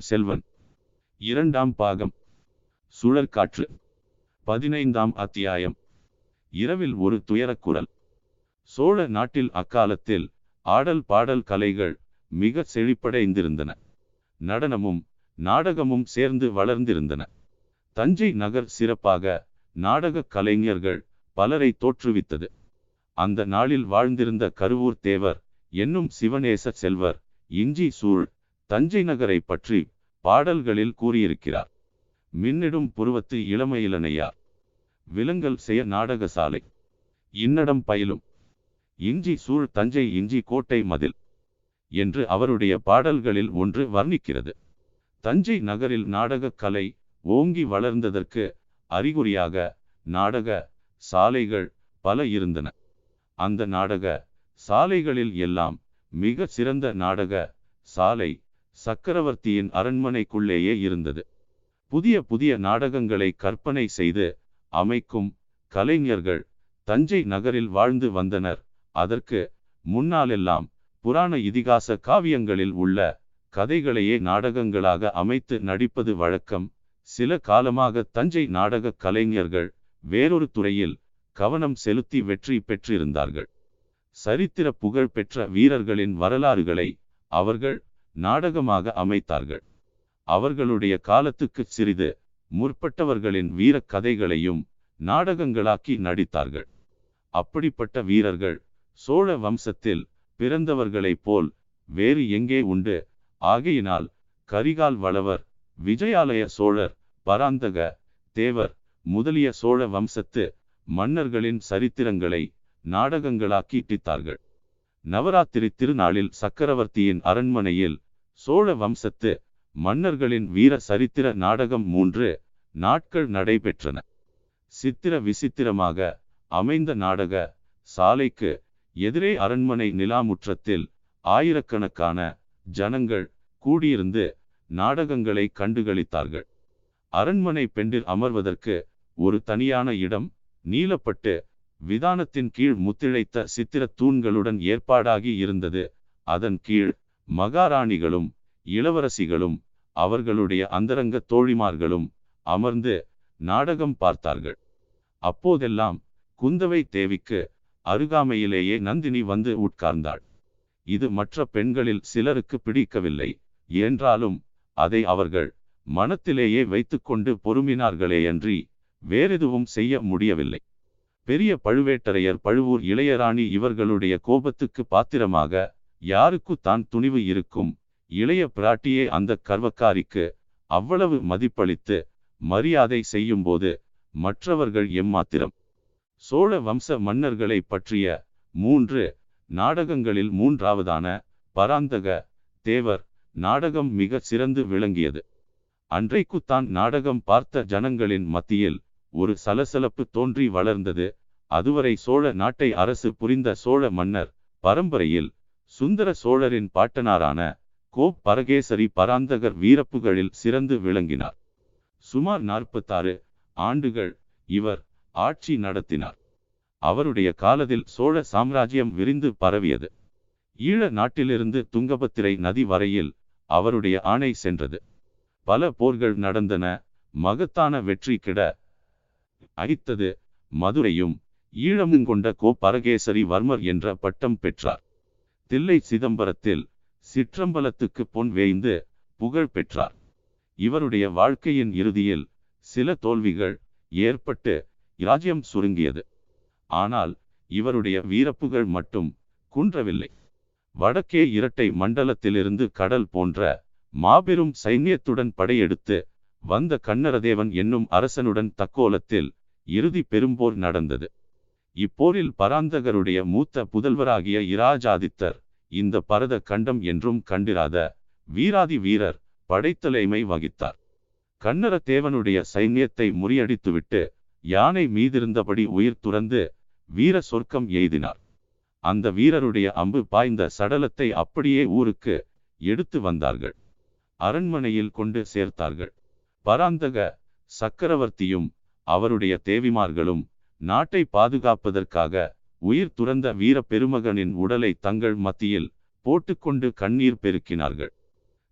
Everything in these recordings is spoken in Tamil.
பொன்னியின் செல்வன். இரண்டாம் பாகம். சுழற்காற்று. பதினைந்தாம் அத்தியாயம். இரவில் ஒரு துயரக்குரல் சோழ நாட்டில் அக்காலத்தில் ஆடல் பாடல் கலைகள் மிக செழிப்படைந்திருந்தன. நடனமும் நாடகமும் சேர்ந்து வளர்ந்திருந்தன. தஞ்சை நகர் சிறப்பாக நாடகக் கலைஞர்கள் பலரை தோற்றுவித்தது. அந்த நாளில் வாழ்ந்திருந்த கருவூர் தேவர் என்னும் சிவநேச செல்வர் இஞ்சி சூழ் தஞ்சை நகரை பற்றி பாடல்களில் கூறியிருக்கிறார். மின்னிடும் புருவத்து இளமையிலனையார் விலங்கல் செய்ய நாடகசாலை இன்னடம் பயிலும். இஞ்சி சூழ் தஞ்சை இஞ்சி கோட்டை மதில். என்று அவருடைய பாடல்களில் ஒன்று வர்ணிக்கிறது. தஞ்சை நகரில் நாடகக் கலை ஓங்கி வளர்ந்ததற்கு அறிகுறியாக நாடக சாலைகள் பல இருந்தன. அந்த நாடக சாலைகளில் எல்லாம் மிக சிறந்த நாடக சாலை சக்கரவர்த்தியின் அரண்மனைக்குள்ளேயே இருந்தது. புதிய புதிய நாடகங்களை கற்பனை செய்து அமைக்கும் கலைஞர்கள் தஞ்சை நகரில் வாழ்ந்து வந்தனர். அதற்கு முன்னாலெல்லாம் புராண இதிகாச காவியங்களில் உள்ள கதைகளையே நாடகங்களாக அமைத்து நடிப்பது வழக்கம். சில காலமாக தஞ்சை நாடக கலைஞர்கள் வேறொரு துறையில் கவனம் செலுத்தி வெற்றி பெற்றிருந்தார்கள். சரித்திர புகழ் பெற்ற வீரர்களின் வரலாறுகளை அவர்கள் நாடகமாக அமைத்தார்கள். அவர்களுடைய காலத்துக்கு சிறிது முற்பட்டவர்களின் வீரக் கதைகளையும் நாடகங்களாக்கி நடித்தார்கள். அப்படிப்பட்ட வீரர்கள் சோழ வம்சத்தில் பிறந்தவர்களைப் போல் வேறு எங்கே உண்டு? ஆகையினால் கரிகால் வளவர் விஜயாலய சோழர் பராந்தக தேவர் முதலிய சோழ வம்சத்து மன்னர்களின் சரித்திரங்களை நாடகங்களாக்கி இட்டித்தார்கள். நவராத்திரி திருநாளில் சக்கரவர்த்தியின் அரண்மனையில் சோழ வம்சத்து மன்னர்களின் வீர சரித்திர நாடகம் மூன்று நாட்கள் நடைபெற்றன. சித்திர விசித்திரமாக அமைந்த நாடக சாலைக்கு எதிரே அரண்மனை நிலாமுற்றத்தில் ஆயிரக்கணக்கான ஜனங்கள் கூடியிருந்து நாடகங்களை கண்டுகளித்தார்கள். அரண்மனை பெண்டில் அமர்வதற்கு ஒரு தனியான இடம் நீலப்பட்டு விதானத்தின் கீழ் முத்திழைத்த சித்திர தூண்களுடன் ஏற்பாடாகி இருந்தது. அதன் கீழ் மகாராணிகளும் இளவரசிகளும் அவர்களுடைய அந்தரங்க தோழிமார்களும் அமர்ந்து நாடகம் பார்த்தார்கள். அப்போதெல்லாம் குந்தவை தேவிக்கு அருகாமையிலேயே நந்தினி வந்து உட்கார்ந்தாள். இது மற்ற பெண்களில் சிலருக்கு பிடிக்கவில்லை. என்றாலும் அதை அவர்கள் மனத்திலேயே வைத்துக்கொண்டு பொறுமினார்களேயன்றி வேறெதுவும் செய்ய முடியவில்லை. பெரிய பழுவேட்டரையர் பழுவூர் இளையராணி இவர்களுடைய கோபத்துக்கு பாத்திரமாக யாருக்கு தான் துணிவு இருக்கும்? இளைய பிராட்டியே அந்த கர்வக்காரிக்கு அவ்வளவு மதிப்பளித்து மரியாதை செய்யும்போது மற்றவர்கள் எம்மாத்திரம்? சோழ வம்ச மன்னர்களை பற்றிய மூன்று நாடகங்களில் மூன்றாவதான பராந்தக தேவர் நாடகம் மிக சிறந்து விளங்கியது. அன்றைக்குத்தான் நாடகம் பார்த்த ஜனங்களின் மத்தியில் ஒரு சலசலப்பு தோன்றி வளர்ந்தது. அதுவரை சோழ நாட்டை அரசு புரிந்த சோழ மன்னர் பரம்பரையில் சுந்தர சோழரின் பாட்டனாரான கோப் பரகேசரி பராந்தகர் வீரப்புகளில் சிறந்து விளங்கினார். சுமார் நாற்பத்தாறு ஆண்டுகள் இவர் ஆட்சி நடத்தினார். அவருடைய காலத்தில் சோழ சாம்ராஜ்யம் விரிந்து பரவியது. ஈழ நாட்டிலிருந்து துங்கபத்திரை நதி வரையில் அவருடைய ஆணை சென்றது. பல போர்கள் நடந்தன. மகத்தான வெற்றி கிட அகித்தது மதுரையும் ஈழமும் கொண்ட கோ பரகேசரி வர்மர் என்ற பட்டம் பெற்றார். தில்லை சிதம்பரத்தில் சிற்றம்பலத்துக்கு பொன் வேய்ந்து புகழ் பெற்றார். இவருடைய வாழ்க்கையின் இறுதியில் சில தோல்விகள் ஏற்பட்டு இராஜ்யம் சுருங்கியது. ஆனால் இவருடைய வீரப்புகழ் மட்டும் குன்றவில்லை. வடக்கே இரட்டை மண்டலத்திலிருந்து கடல் போன்ற மாபெரும் சைன்யத்துடன் படையெடுத்து வந்த கண்ணரதேவன் என்னும் அரசனுடன் தக்கோலத்தில் இறுதி பெரும்போர் நடந்தது. இப்போரில் பராந்தகருடைய மூத்த புதல்வராகிய இராஜாதித்தர் இந்த பரத கண்டம் என்றும் கண்டிராத வீராதி வீரர் படைத்தலைமை வகித்தார். கண்ணர தேவனுடைய சைன்யத்தை முறியடித்துவிட்டு யானை மீதிருந்தபடி உயிர் துறந்து வீர சொர்க்கம் எய்தினார். அந்த வீரருடைய அம்பு பாய்ந்த சடலத்தை அப்படியே ஊருக்கு எடுத்து வந்தார்கள். அரண்மனையில் கொண்டு சேர்த்தார்கள். பராந்தக சக்கரவர்த்தியும் அவருடைய தேவிமார்களும் நாட்டை பாதுகாப்பதற்காக உயிர் துறந்த வீர பெருமகனின் உடலை தங்கள் மத்தியில் போட்டுக்கொண்டு கண்ணீர் பெருக்கினார்கள்.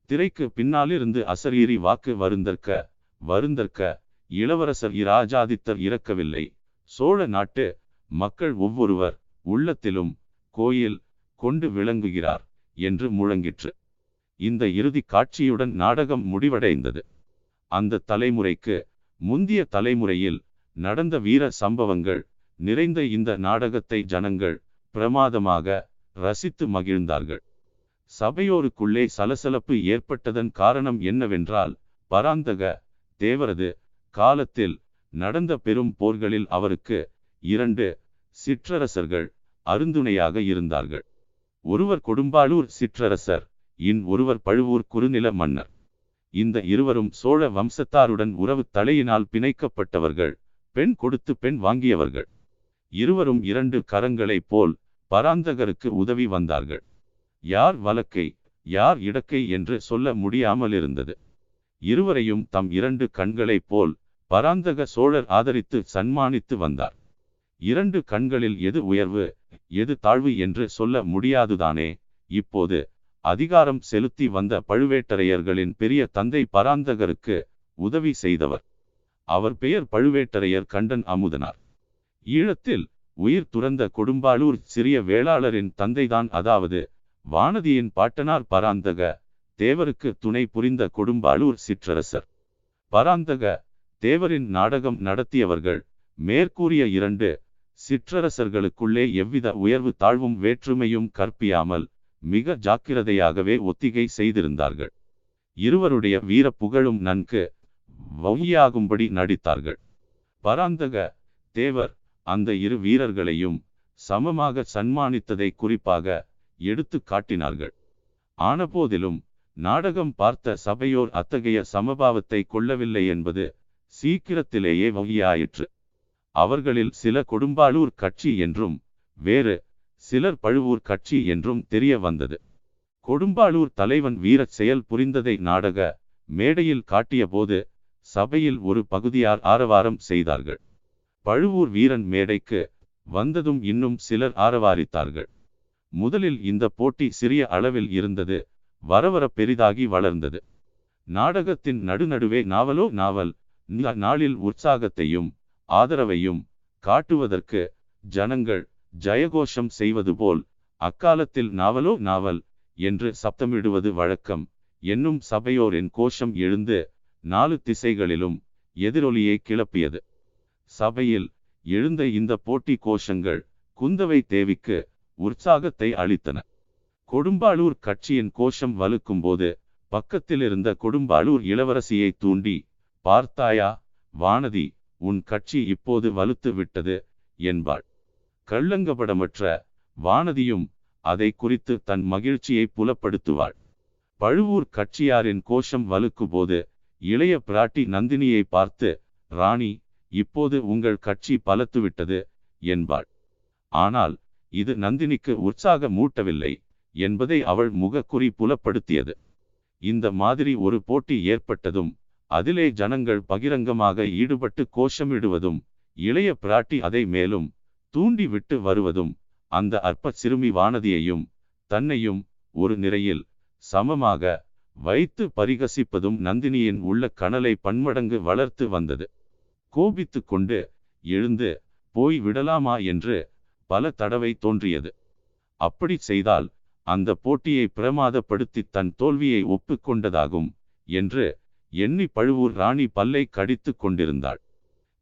திரைக்கு பின்னாலிருந்து அசரீரி வாக்கு வருந்தற்க வருந்தற்க இளவரசர் இராஜாதித்தர் இறக்கவில்லை. சோழ நாட்டு மக்கள் ஒவ்வொருவர் உள்ளத்திலும் கோயில் கொண்டு விளங்குகிறார் என்று முழங்கிற்று. இந்த இறுதி காட்சியுடன் நாடகம் முடிவடைந்தது. அந்த தலைமுறைக்கு முந்திய தலைமுறையில் நடந்த வீர சம்பவங்கள் நிறைந்த இந்த நாடகத்தை ஜனங்கள் பிரமாதமாக ரசித்து மகிழ்ந்தார்கள். சபையோருக்குள்ளே சலசலப்பு ஏற்பட்டதன் காரணம் என்னவென்றால் பராந்தக தேவரது காலத்தில் நடந்த பெரும் போர்களில் அவருக்கு இரண்டு சிற்றரசர்கள் அருந்துணையாக இருந்தார்கள். ஒருவர் கொடும்பாளூர் சிற்றரசர் இன் ஒருவர் பழுவூர் குறுநில மன்னர். இந்த இருவரும் சோழ வம்சத்தாருடன் உறவு தலையினால் பிணைக்கப்பட்டவர்கள். பெண் கொடுத்து பெண் வாங்கியவர்கள். இருவரும் இரண்டு கரங்களைப் போல் பராந்தகருக்கு உதவி வந்தார்கள். யார் வலக்கை யார் இடக்கை என்று சொல்ல முடியாமல் இருந்தது இருவரையும் தம் இரண்டு கண்களைப் போல் பராந்தக சோழர் ஆதரித்து சன்மானித்து வந்தார். இரண்டு கண்களில் எது உயர்வு எது தாழ்வு என்று சொல்ல முடியாதுதானே. இப்போது அதிகாரம் செலுத்தி வந்த பழுவேட்டரையர்களின் பெரிய தந்தை பராந்தகருக்கு உதவி செய்தவர். அவர் பெயர் பழுவேட்டரையர் கண்டன் அமுதனார். ஈழத்தில் உயிர் துறந்த கொடும்பாளூர் சிறிய வேளாளரின் தந்தைதான். அதாவது வானதியின் பாட்டனார் பராந்தக தேவருக்கு துணை புரிந்த கொடும்பாளூர் சிற்றரசர். பராந்தக தேவரின் நாடகம் நடத்தியவர்கள் மேற்கூறிய இரண்டு சிற்றரசர்களுக்குள்ளே எவ்வித உயர்வு தாழ்வும் வேற்றுமையும் கற்பியாமல் மிக ஜாக்கிரதையாகவே ஒத்திகை செய்திருந்தார்கள். இருவருடைய வீர புகழும் நன்கு வவியாகும்படி நடித்தார்கள். பராந்தக தேவர் அந்த இரு வீரர்களையும் சமமாக சன்மானித்ததை குறிப்பாக எடுத்து காட்டினார்கள். ஆனபோதிலும் நாடகம் பார்த்த சபையோர் அத்தகைய சமபாவத்தை கொள்ளவில்லை என்பது சீக்கிரத்திலேயே வகையாயிற்று. அவர்களில் சில கொடும்பாளூர் கட்சி என்றும் வேறு சிலர் பழுவூர் கட்சி என்றும் தெரிய வந்தது. கொடும்பாளூர் தலைவன் வீர செயல் புரிந்ததை நாடக மேடையில் காட்டியபோது சபையில் ஒரு பகுதியார் ஆரவாரம் செய்தார்கள். பழுவூர் வீரன் மேடைக்கு வந்ததும் இன்னும் சிலர் ஆரவாரித்தார்கள். முதலில் இந்த போட்டி சிறிய அளவில் இருந்தது வரவர பெரிதாகி வளர்ந்தது. நாடகத்தின் நடுநடுவே நாவலோ நாவல் நாளில் உற்சாகத்தையும் ஆதரவையும் காட்டுவதற்கு ஜனங்கள் ஜயகோஷம் செய்வது போல் அக்காலத்தில் நாவலோ நாவல் என்று சப்தமிடுவது வழக்கம். என்னும் சபையோரின் கோஷம் எழுந்து நாலு திசைகளிலும் எதிரொலியை கிளப்பியது. சபையில் எழுந்த இந்த போட்டி கோஷங்கள் குந்தவை தேவிக்கு உற்சாகத்தை அளித்தன. கொடும்பாளூர் கட்சியின் கோஷம் வலுக்கும்போது பக்கத்தில் இருந்த கொடும்பாளூர் இளவரசியை தூண்டி பார்த்தாயா வானதி உன் கட்சி இப்போது வலுத்து விட்டது என்பாள். கள்ளங்கபடமற்ற வானதியும் அதை குறித்து தன் மகிழ்ச்சியை புலப்படுத்துவாள். பழுவூர் கட்சியாரின் கோஷம் வலுக்கும்போது இளைய பிராட்டி நந்தினியை பார்த்து ராணி இப்போது உங்கள் கட்சி பலத்துவிட்டது என்பாள். ஆனால் இது நந்தினிக்கு உற்சாக மூட்டவில்லை என்பதை அவள் முகக்குறி புலப்படுத்தியது. இந்த மாதிரி ஒரு போட்டி ஏற்பட்டதும் அதிலே ஜனங்கள் பகிரங்கமாக ஈடுபட்டு கோஷமிடுவதும் இளைய பிராட்டி அதை மேலும் தூண்டிவிட்டு வருவதும் அந்த அற்ப சிறுமி வானதியையும் தன்னையும் ஒரு நிறையில் சமமாக வைத்து பரிகசிப்பதும் நந்தினியின் உள்ள கனலை பன்மடங்கு வளர்த்து வந்தது. கோபித்து கொண்டு எழுந்து போய் விடலாமா? என்று பல தடவை தோன்றியது. அப்படி செய்தால் அந்த போட்டியை பிரமாதப்படுத்தி தன் தோல்வியை ஒப்புக்கொண்டதாகும் என்று எண்ணி பழுவூர் ராணி பல்லை கடித்து கொண்டிருந்தாள்.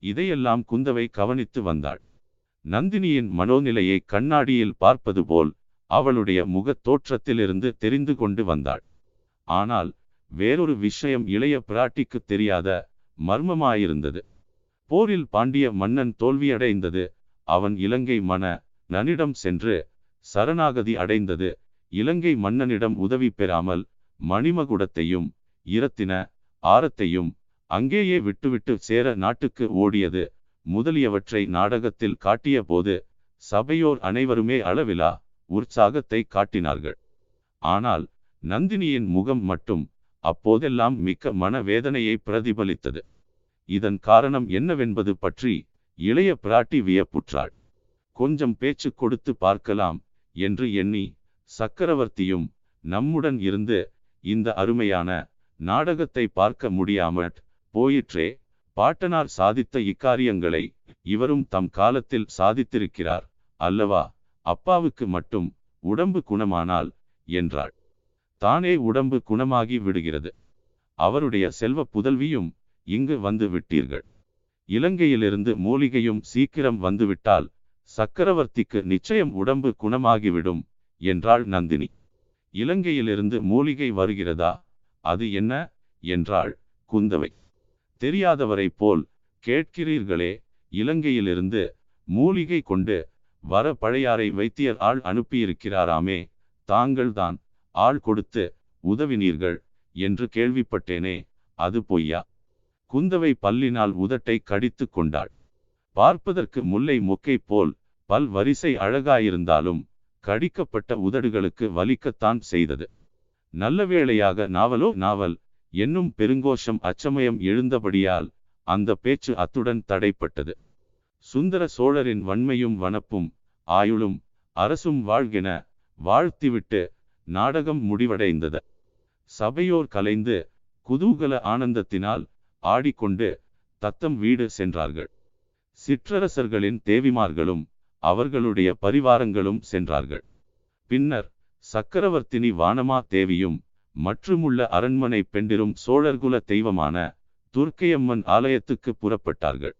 இதையெல்லாம் குந்தவை கவனித்து வந்தாள். நந்தினியின் மனோநிலையை கண்ணாடியில் பார்ப்பது போல் அவளுடைய முகத் தோற்றத்திலிருந்து தெரிந்து கொண்டு வந்தாள். ஆனால் வேறொரு விஷயம் இளைய பிராட்டிக்கு தெரியாத மர்மமாயிருந்தது. போரில் பாண்டிய மன்னன் தோல்வியடைந்தது. அவன் இலங்கை மன நனிடம் சென்று சரணாகதி அடைந்தது. இலங்கை மன்னனிடம் உதவி பெறாமல் மணிமகுடத்தையும் இரத்தின ஆரத்தையும் அங்கேயே விட்டுவிட்டு சேர நாட்டுக்கு ஓடியது. முதலியவற்றை நாடகத்தில் காட்டிய போது சபையோர் அனைவருமே அளவிலா உற்சாகத்தை காட்டினார்கள். ஆனால் நந்தினியின் முகம் மட்டும் அப்போதெல்லாம் மிக்க மனவேதனையை பிரதிபலித்தது. இதன் காரணம் என்னவென்பது பற்றி இளைய பிராட்டி வியப்புற்றாள். கொஞ்சம் பேச்சு கொடுத்து பார்க்கலாம் என்று எண்ணி சக்கரவர்த்தியும் நம்முடன் இருந்து இந்த அருமையான நாடகத்தை பார்க்க முடியாமற் போயிற்றே பாட்டனார் சாதித்த இக்காரியங்களை இவரும் தம் காலத்தில் சாதித்திருக்கிறார். அல்லவா? அப்பாவுக்கு மட்டும் உடம்பு குணமானால் என்றாள். தானே உடம்பு குணமாகி விடுகிறது. அவருடைய செல்வ புதல்வியும் இங்கு வந்து விட்டீர்கள். இலங்கையிலிருந்து மூலிகையும் சீக்கிரம் வந்துவிட்டால் சக்கரவர்த்திக்கு நிச்சயம் உடம்பு குணமாகிவிடும் என்றாள் நந்தினி. இலங்கையிலிருந்து மூலிகை வருகிறதா? அது என்ன? என்றாள் குந்தவை. தெரியாதவரைப் போல் கேட்கிறீர்களே இலங்கையிலிருந்து மூலிகை கொண்டு வர பழையாறை வைத்தியர் ஆள் அனுப்பியிருக்கிறாராமே தாங்கள்தான் ஆள் கொடுத்து உதவினீர்கள் என்று கேள்விப்பட்டேனே அது பொய்யா? குந்தவை பல்லினால் உதட்டை கடித்து கொண்டாள். பார்ப்பதற்கு முல்லை மொக்கை போல் பல் வரிசை அழகாயிருந்தாலும் கடிக்கப்பட்ட உதடுகளுக்கு வலிக்கத்தான் செய்தது. நல்ல வேளையாக நாவலோ நாவல் என்னும் பெருங்கோஷம் அச்சமயம் எழுந்தபடியால் அந்த பேச்சு அத்துடன் தடைப்பட்டது. சுந்தர சோழரின் வன்மையும் வனப்பும் ஆயுளும் அரசும் வாழ்கென வாழ்த்திவிட்டு நாடகம் முடிவடைந்தது. சபையோர் கலைந்து குதூகல ஆனந்தத்தினால் ஆடிக்கொண்டு தத்தம் வீடு சென்றார்கள். சிற்றரசர்களின் தேவிமார்களும் அவர்களுடைய பரிவாரங்களும் சென்றார்கள். பின்னர் சக்கரவர்த்தினி வானமா தேவியும் மற்றுமுள்ள அரண்மனை பெண்டிரும் சோழர்குல தெய்வமான துர்க்கையம்மன் ஆலயத்துக்கு புறப்பட்டார்கள்.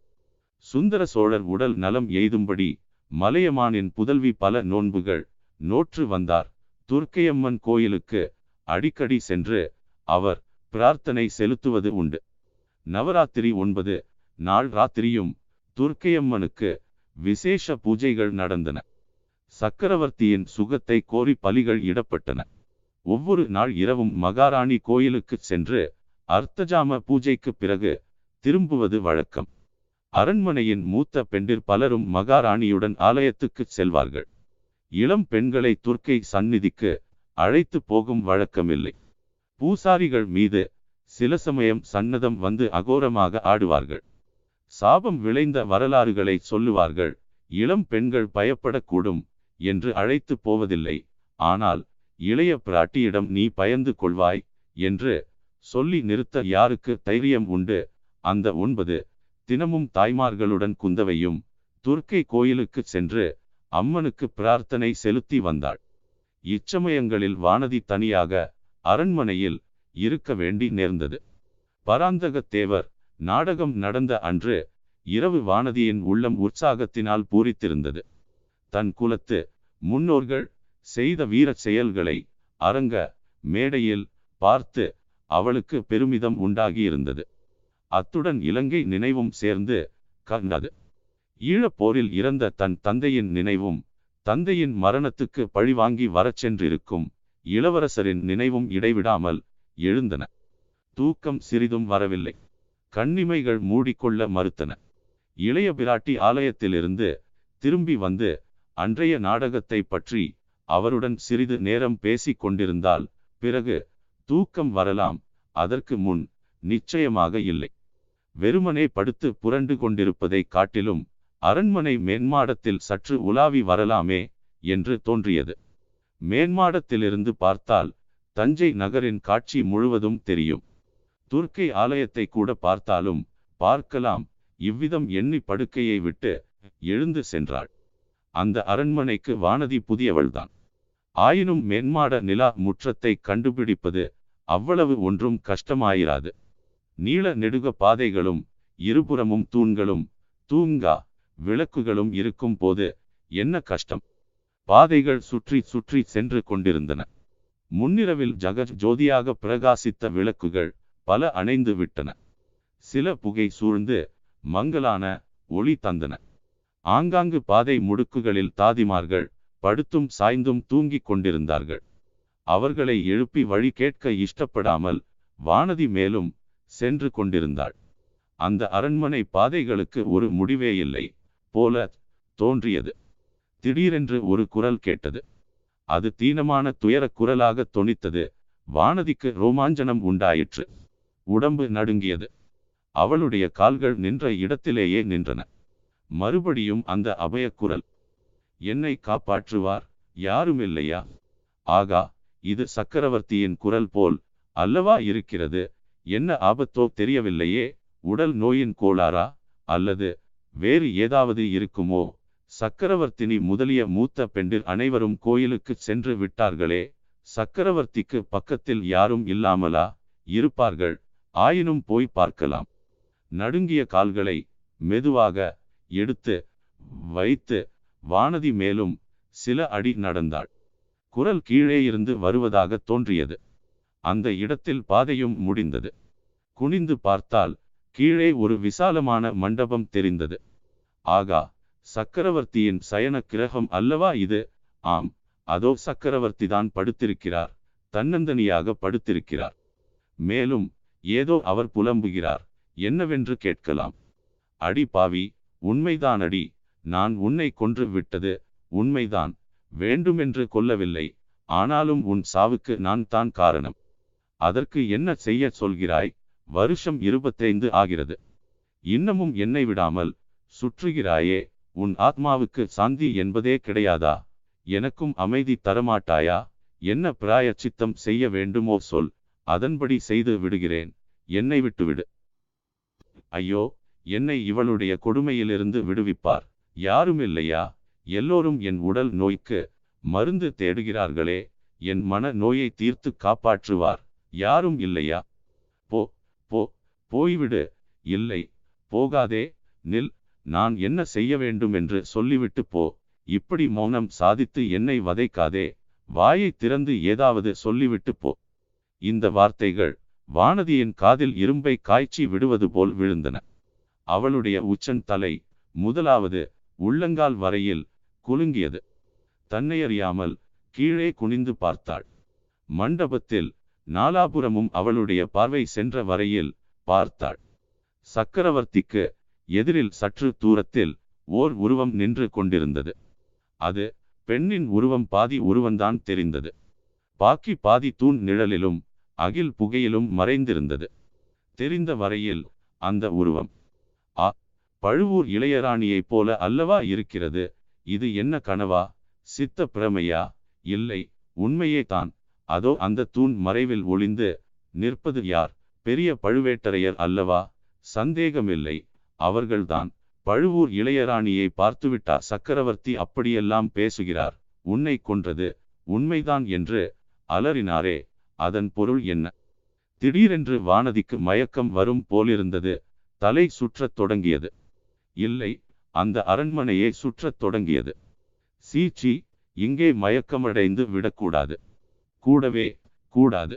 சுந்தர சோழர் உடல் நலம் எய்தும்படி மலையமானின் புதல்வி பல நோன்புகள் நோற்று வந்தார். துர்க்கையம்மன் கோயிலுக்கு அடிக்கடி சென்று அவர் பிரார்த்தனை செலுத்துவது உண்டு. நவராத்திரி ஒன்பது நாள் ராத்திரியும் துர்க்கையம்மனுக்கு விசேஷ பூஜைகள் நடந்தன. சக்கரவர்த்தியின் சுகத்தை கோரி பலிகள் இடப்பட்டன. ஒவ்வொரு நாள் இரவும் மகாராணி கோயிலுக்கு சென்று அர்த்தஜாம பூஜைக்கு பிறகு திரும்புவது வழக்கம். அரண்மனையின் மூத்த பெண்டிர் பலரும் மகாராணியுடன் ஆலயத்துக்கு செல்வார்கள். இளம் பெண்களை துர்க்கை சந்நிதிக்கு அழைத்து போகும் வழக்கமில்லை. பூசாரிகள் மீது சில சமயம் சன்னதம் வந்து அகோரமாக ஆடுவார்கள். சாபம் விளைந்த வரலாறுகளை சொல்லுவார்கள் இளம் பெண்கள் பயப்படக்கூடும் என்று அழைத்து போவதில்லை. ஆனால் இளைய பிராட்டியிடம் நீ பயந்து கொள்வாய் என்று சொல்லி நிறுத்த யாருக்கு தைரியம் உண்டு? அந்த ஒன்பது தினமும் தாய்மார்களுடன் குந்தவையும் துர்க்கை கோயிலுக்கு சென்று அம்மனுக்கு பிரார்த்தனை செலுத்தி வந்தாள். இச்சமயங்களில் வானதி தனியாக அரண்மனையில் இருக்க வேண்டி நேர்ந்தது. பராந்தகத் தேவர் நாடகம் நடந்த அன்று இரவு வானதியின் உள்ளம் உற்சாகத்தினால் பூரித்திருந்தது. தன் குலத்து முன்னோர்கள் செய்த வீரச் செயல்களை அரங்க மேடையில் பார்த்து அவளுக்கு பெருமிதம் உண்டாகியிருந்தது. அத்துடன் இலங்கை நினைவும் சேர்ந்து கண்டது ஈழப்போரில் இறந்த தன் தந்தையின் நினைவும் தந்தையின் மரணத்துக்கு பழிவாங்கி வரச் சென்றிருக்கும் இளவரசரின் நினைவும் இடைவிடாமல் எழுந்தன. தூக்கம் சிறிதும் வரவில்லை. கண்ணிமைகள் மூடிக்கொள்ள மறுத்தன. இளைய பிராட்டி ஆலயத்திலிருந்து திரும்பி வந்து அன்றைய நாடகத்தை பற்றி அவருடன் சிறிது நேரம் பேசிக் கொண்டிருந்தால் பிறகு தூக்கம் வரலாம். அதற்கு முன் நிச்சயமாக இல்லை. வெறுமனே படுத்து புரண்டு கொண்டிருப்பதை காட்டிலும் அரண்மனை மேன்மாடத்தில் சற்று உலாவி வரலாமே என்று தோன்றியது. மேன்மாடத்திலிருந்து பார்த்தால் தஞ்சை நகரின் காட்சி முழுவதும் தெரியும். துர்க்கை ஆலயத்தை கூட பார்த்தாலும் பார்க்கலாம். இவ்விதம் எண்ணி படுக்கையை விட்டு எழுந்து சென்றாள். அந்த அரண்மனைக்கு வானதி புதியவள்தான். ஆயினும் மென்மாட நிலா முற்றத்தை கண்டுபிடிப்பது அவ்வளவு ஒன்றும் கஷ்டமாயிராது. நீள நெடுக பாதைகளும் இருபுறமும் தூண்களும் தூங்கா விளக்குகளும் இருக்கும் போது என்ன கஷ்டம்? பாதைகள் சுற்றி சுற்றி சென்று கொண்டிருந்தன. முன்னிரவில் ஜகஜ் ஜோதியாக பிரகாசித்த விளக்குகள் பல அணைந்து விட்டன. சில புகை சூழ்ந்து மங்கலான ஒளி தந்தன. ஆங்காங்கு பாதை முடுக்குகளில் தாதிமார்கள் படுத்தும் சாய்ந்தும் தூங்கிக் கொண்டிருந்தார்கள். அவர்களை எழுப்பி வழி கேட்க இஷ்டப்படாமல் வானதி மேலும் சென்று கொண்டிருந்தாள். அந்த அரண்மனை பாதைகளுக்கு ஒரு முடிவே இல்லை போல தோன்றியது. திடீரென்று ஒரு குரல் கேட்டது. அது தீனமான துயரக் குரலாக தொனித்தது. வானதிக்கு ரோமாஞ்சனம் உண்டாயிற்று. உடம்பு நடுங்கியது. அவளுடைய கால்கள் நின்ற இடத்திலேயே நின்றன. மறுபடியும் அந்த அபயக் குரல். என்னை காப்பாற்றுவார் யாருமில்லையா? ஆகா இது சக்கரவர்த்தியின் குரல் போல் அல்லவா இருக்கிறது? என்ன ஆபத்தோ தெரியவில்லையே? உடல் நோயின் கோளாறா? அல்லது வேறு ஏதாவது இருக்குமோ? சக்கரவர்த்தினி முதலிய மூத்த பெண்டிர் அனைவரும் கோயிலுக்கு சென்று விட்டார்களே சக்கரவர்த்திக்கு பக்கத்தில் யாரும் இல்லாமலா? இருப்பார்கள் ஆயினும் போய் பார்க்கலாம். நடுங்கிய கால்களை மெதுவாக எடுத்து வைத்து வானதி மேலும் சில அடி நடந்தாள். குரல் கீழே இருந்து வருவதாக தோன்றியது. அந்த இடத்தில் பாதையும் முடிந்தது. குனிந்து பார்த்தால் கீழே ஒரு விசாலமான மண்டபம் தெரிந்தது. ஆகா சக்கரவர்த்தியின் சயன கிரகம் அல்லவா இது? ஆம் அதோ சக்கரவர்த்தி தான் படுத்திருக்கிறார் தன்னந்தனியாக படுத்திருக்கிறார். மேலும் ஏதோ அவர் புலம்புகிறார் என்னவென்று கேட்கலாம். அடி பாவி உண்மைதான் அடி நான் உன்னை கொன்று விட்டது உண்மைதான் வேண்டுமென்று கொல்லவில்லை ஆனாலும் உன் சாவுக்கு நான் தான் காரணம். அதற்கு என்ன செய்ய சொல்கிறாய்? வருஷம் இருபத்தைந்து ஆகிறது. இன்னமும் என்னை விடாமல் சுற்றுகிறாயே உன் ஆத்மாவுக்கு சாந்தி என்பதே கிடையாதா? எனக்கும் அமைதி தரமாட்டாயா? என்ன பிராய சித்தம் செய்ய வேண்டுமோ சொல் அதன்படி செய்து விடுகிறேன் என்னை விட்டுவிடு. ஐயோ என்னை இவளுடைய கொடுமையிலிருந்து விடுவிப்பார். யாருமில்லையா? எல்லோரும் என் உடல் நோய்க்கு மருந்து தேடுகிறார்களே என் மன நோயை தீர்த்து காப்பாற்றுவார். யாரும் இல்லையா? போ போ போய்விடு. இல்லை போகாதே. நில் நான் என்ன செய்ய வேண்டும் என்று சொல்லிவிட்டு போ. இப்படி மௌனம் சாதித்து என்னை வதைக்காதே. வாயை திறந்து ஏதாவது சொல்லிவிட்டு போ. இந்த வார்த்தைகள் வானதியின் காதில் இரும்பை காய்ச்சி விடுவது போல் விழுந்தன. அவளுடைய உச்சன் தலை முதலாவது உள்ளங்கால் வரையில் குலுங்கியது. தன்னையறியாமல் கீழே குனிந்து பார்த்தாள். மண்டபத்தில் நாலாபுரமும் அவளுடைய பார்வை சென்ற வரையில் பார்த்தாள். சக்கரவர்த்திக்கு எதிரில் சற்று தூரத்தில் ஓர் உருவம் நின்று கொண்டிருந்தது. அது பெண்ணின் உருவம் பாதி உருவந்தான் தெரிந்தது. பாக்கி பாதி தூண் நிழலிலும் அகில் புகையிலும் மறைந்திருந்தது. தெரிந்த வரையில் அந்த உருவம் பழுவூர் இளையராணியைப் போல அல்லவா இருக்கிறது? இது என்ன கனவா? சித்த பிரமையா? இல்லை உண்மையே தான். அதோ அந்த தூண் மறைவில் ஒளிந்து நிற்பது யார்? பெரிய பழுவேட்டரையர் அல்லவா? சந்தேகமில்லை அவர்கள்தான். பழுவூர் இளையராணியை பார்த்துவிட்டா சக்கரவர்த்தி அப்படியெல்லாம் பேசுகிறார். உன்னை கொன்றது உண்மைதான் என்று அலறினாரே அதன் பொருள் என்ன? திடீரென்று வானதிக்கு மயக்கம் வரும் போலிருந்தது. தலை சுற்றத் தொடங்கியது. இல்லை அந்த அரண்மனையை சுற்றத் தொடங்கியது. சீச்சி இங்கே மயக்கமடைந்து விடக்கூடாது. கூடவே கூடாது.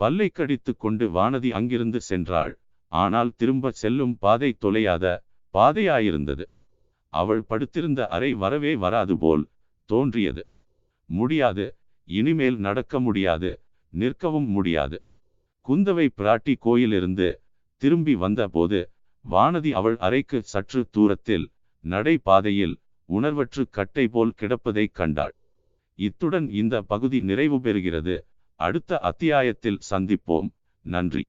பல்லை கடித்து கொண்டு வானதி அங்கிருந்து சென்றாள். ஆனால் திரும்ப செல்லும் பாதை தொலையாத பாதையாயிருந்தது. அவள் படுத்திருந்த அறை வரவே வராது போல் தோன்றியது. முடியாது இனிமேல் நடக்க முடியாது நிற்கவும் முடியாது. குந்தவை பிராட்டி கோயிலிருந்து திரும்பி வந்தபோது வானதி அவள் அறைக்கு சற்று தூரத்தில் நடைபாதையில் உணர்வற்று கட்டை போல் கிடப்பதைக் கண்டாள். இத்துடன் இந்த பகுதி நிறைவு பெறுகிறது. அடுத்த அத்தியாயத்தில் சந்திப்போம். நன்றி.